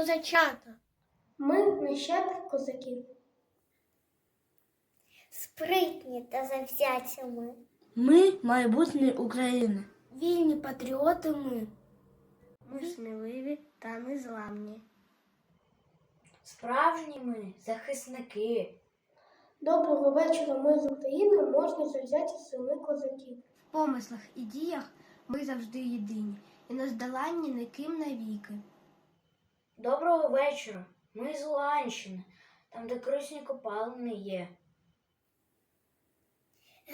козачата. Ми нащадки козаків. Спритні та завзяті ми. Ми майбутнє України. Вільні патріоти ми. Ми сміливі та незламні. Справжні ми захисники. Доброго вечора, ми з України, можна завзяті сини козаків. В помислах і діях ми завжди єдині і не здоланні ніким навіки. Доброго вечора. Ми з Луганщини, там, де корисні копалини є.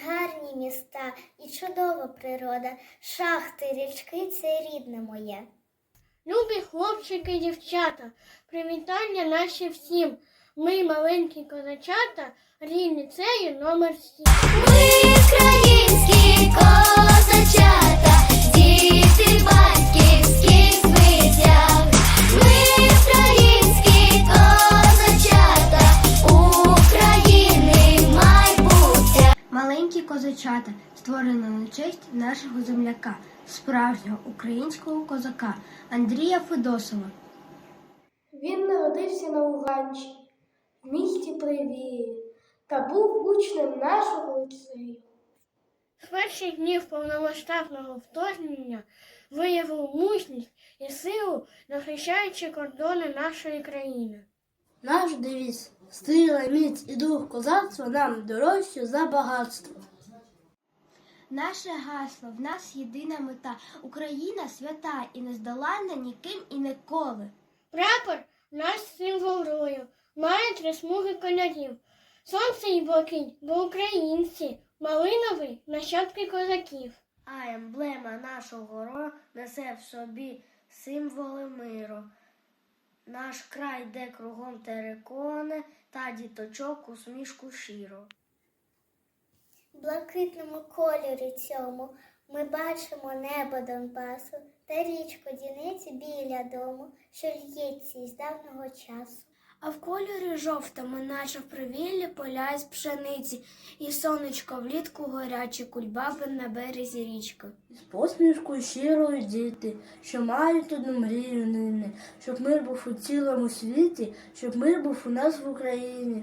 Гарні міста і чудова природа, шахти, річки це рідне моє. Любі хлопчики і дівчата, привітання наші всім. Ми маленькі козачата, рівні цею номер сім. Ми українські козачата, Маленькі козачата, створено на честь нашого земляка, справжнього українського козака Андрія Федосова. Він народився на Луганщині, в місті Привії, та був учнем нашого ліцею. З перших днів повномасштабного вторгнення виявив мужність і силу, захищаючи кордони нашої країни. Наш девіз сила, міць і дух козацтва нам дорожче за багатство. Наше гасло в нас єдина мета. Україна свята і нездоланна ніким і ніколи. Прапор наш символ рою, має три смуги кольорів. Сонце і блакить, бо українці, малиновий нащадки козаків. А емблема нашого ро несе в собі символи миру. Наш край, де кругом терикони та діточок усмішку щиро. В блакитному кольорі цьому ми бачимо небо Донбасу та річку Діниці біля дому, що л'ється із давнього часу. А в кольорі жовтому, наче в привіллі поля із пшениці, і сонечко влітку горяче, кульбаби на березі річки. З посмішкою щирою діти, що мають одну мрію нині, щоб мир був у цілому світі, щоб мир був у нас в Україні.